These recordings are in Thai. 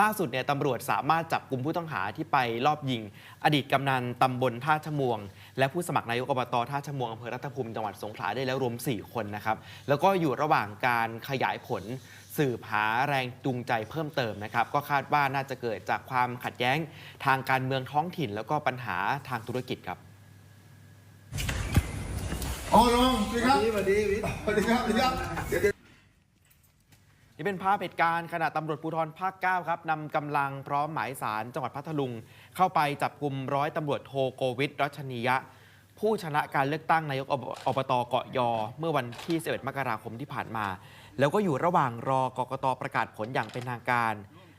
ล่าสุดเนี่ยตำรวจสามารถจับกลุ่มผู้ต้องหาที่ไปลอบยิง อดีตกำนันตำบลท่าชะมวง และผู้สมัครนายกอบตท่าชะมวงอำเภอรัตภูมิจังหวัดสงขลาได้แล้วรวม 4 คนนะครับ แล้วก็อยู่ระหว่างการขยายผล สืบหาแรงจูงใจเพิ่มเติมนะครับ ก็คาดว่าน่าจะเกิดจากความขัดแย้งทางการเมืองท้องถิ่น แล้วก็ปัญหาทางธุรกิจครับอ๋อลงสวัสดีครับสวัสดีสวัสดีครับสวัสดีครับ นี่เป็นภาพเหตุการณ์ขณะตำรวจภูธรภาค 9 ครับนำกำลังพร้อมหมายสารจังหวัดพัทลุง เข้าไปจับกลุ่มร้อยตำรวจโทโกวิทรัชนียะ ผู้ชนะการเลือกตั้งนายกอบตเกาะยอ เมื่อวันที่ 11 มกราคมที่ผ่านมา แล้วก็อยู่ระหว่างรอกกตประกาศผลอย่างเป็นทางการ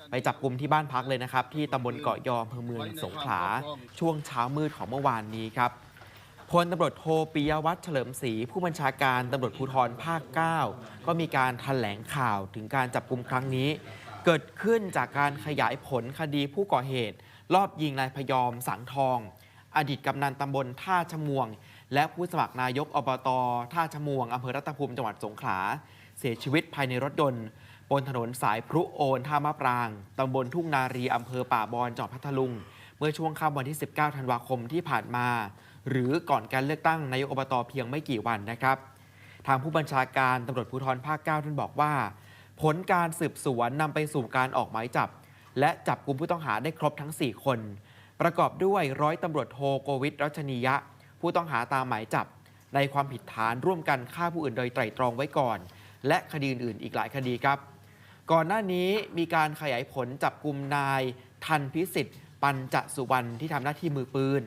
ไปจับกลุ่มที่บ้านพักเลยนะครับ ที่ตำบลเกาะยออำเภอเมืองสงขลาช่วงเช้ามืดของเมื่อวานนี้ครับ พลตำรวจโทปิยวัฒน์เฉลิมศรีผู้บัญชาการตำรวจภูธรภาค 9 ก็มีการถแถลงข่าวถึงการจับกลุ่มครั้งนี้ เกิดขึ้นจากการขยายผลคดีผู้ก่อเหตุ รอบยิงนายพยอมสังทอง อดีตกำนันตำบลท่าชมวง และผู้สมัครนายกอบตท่าชมวงอำเภอรัตภูมิจังหวัดสงขลาเสียชีวิตภายในรถยนต์บนถนนสายพรุโอนท่ามะปรางตำบลทุ่งนารีอำเภอป่าบอนจังหวัดพัทลุง เมื่อช่วงค่ำวันที่ 19 ธันวาคมที่ผ่านมา หรือก่อนการเลือกตั้งนายกอบตเพียงไม่กี่วันนะครับ ทางผู้บัญชาการตำรวจภูธรภาค 9 ท่านบอกว่า ผลการสืบสวนนำไปสู่การออกหมายจับ และจับกลุ่มผู้ต้องหาได้ครบทั้ง 4 คน ประกอบด้วยร้อยตำรวจโทโกวิทรัชนียะ ผู้ต้องหาตามหมายจับ ในความผิดฐานร่วมกันฆ่าผู้อื่นโดยไตร่ตรองไว้ก่อน และคดีอื่นๆอีกหลายคดีครับ ก่อนหน้านี้มีการขยายผลจับกลุ่มนาย ทันพิสิทธิ์ ปัญจสุวรรณที่ทำหน้าที่มือปืน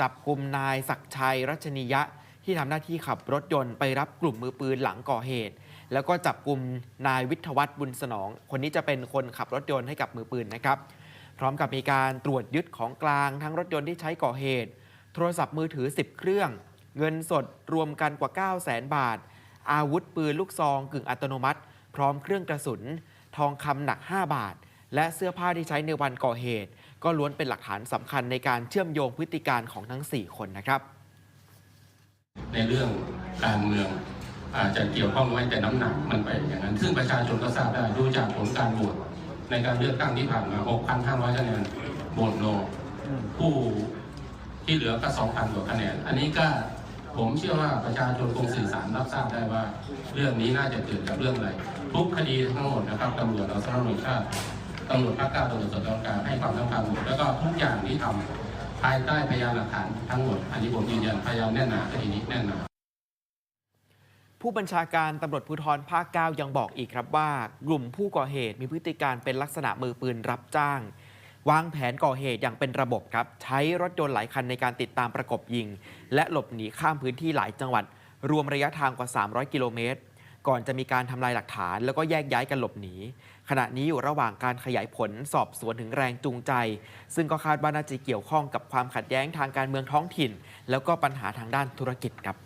จับกลุ่มนายศักชัยรัชนียะ ที่ทำหน้าที่ขับรถยนต์ไปรับกลุ่มมือปืนหลังก่อเหตุ แล้วก็จับกลุ่มนายวิทยวัฒน์บุญสนอง คนนี้จะเป็นคนขับรถยนต์ให้กับมือปืนนะครับ พร้อมกับมีการตรวจยึดของกลางทั้งรถยนต์ที่ใช้ก่อเหตุ โทรศัพท์มือถือ 10 เครื่อง เงินสดรวมกันกว่า 9 0 0 0 0 0บาท อาวุธปืนลูกซองกึ่งอัตโนมัติ พร้อมเครื่องกระสุน ทองคำหนัก 5 บาท และเสื้อผ้าที่ใช้ในวันก่อเหตุ ก็ล้วนเป็นหลักฐานสำคัญในการเชื่อมโยงพฤติการของทั้ง 4 คนนะครับ ในเรื่องการเมืองอาจจะเกี่ยวข้องไว้แต่น้ำหนักมันไปอย่างนั้น ซึ่งประชาชนก็ทราบได้ดูจากผลการโหวตในการเลือกตั้งที่ผ่านมา 6,500 คะแนนโหวตโนผู้ที่เหลือก็ 2,000 กว่าคะแนน อันนี้ก็ผมเชื่อว่าประชาชนคงสื่อสารรับทราบได้ว่า เรื่องนี้น่าจะเกิดจากเรื่องอะไรทุกคดีทั้งหมดนะครับตำรวจเราสำนักงานชาติ ตำรวจภาคเก้าตำรวจสอบสวนกลางให้ความสำคัญหมดแล้วก็ทุกอย่างที่ทำภายใต้พยานหลักฐานทั้งหมดอันนี้ผมยืนยันพยานแน่นหนาคดีนี้แน่นหนาผู้บัญชาการตำรวจภูธรภาค 9 ยังบอกอีกครับว่า กลุ่มผู้ก่อเหตุมีพฤติการเป็นลักษณะมือปืนรับจ้าง วางแผนก่อเหตุอย่างเป็นระบบครับ ใช้รถยนต์หลายคันในการติดตามประกบยิง และหลบหนีข้ามพื้นที่หลายจังหวัด รวมระยะทางกว่า 300 กิโลเมตร ก่อนจะมีการทำลายหลักฐาน แล้วก็แยกย้ายกันหลบหนี ขณะนี้อยู่ระหว่างการขยายผลสอบสวนถึงแรงจูงใจ ซึ่งก็คาดว่าน่าจะเกี่ยวข้องกับความขัดแย้งทางการเมืองท้องถิ่น แล้วก็ปัญหาทางด้านธุรกิจครับ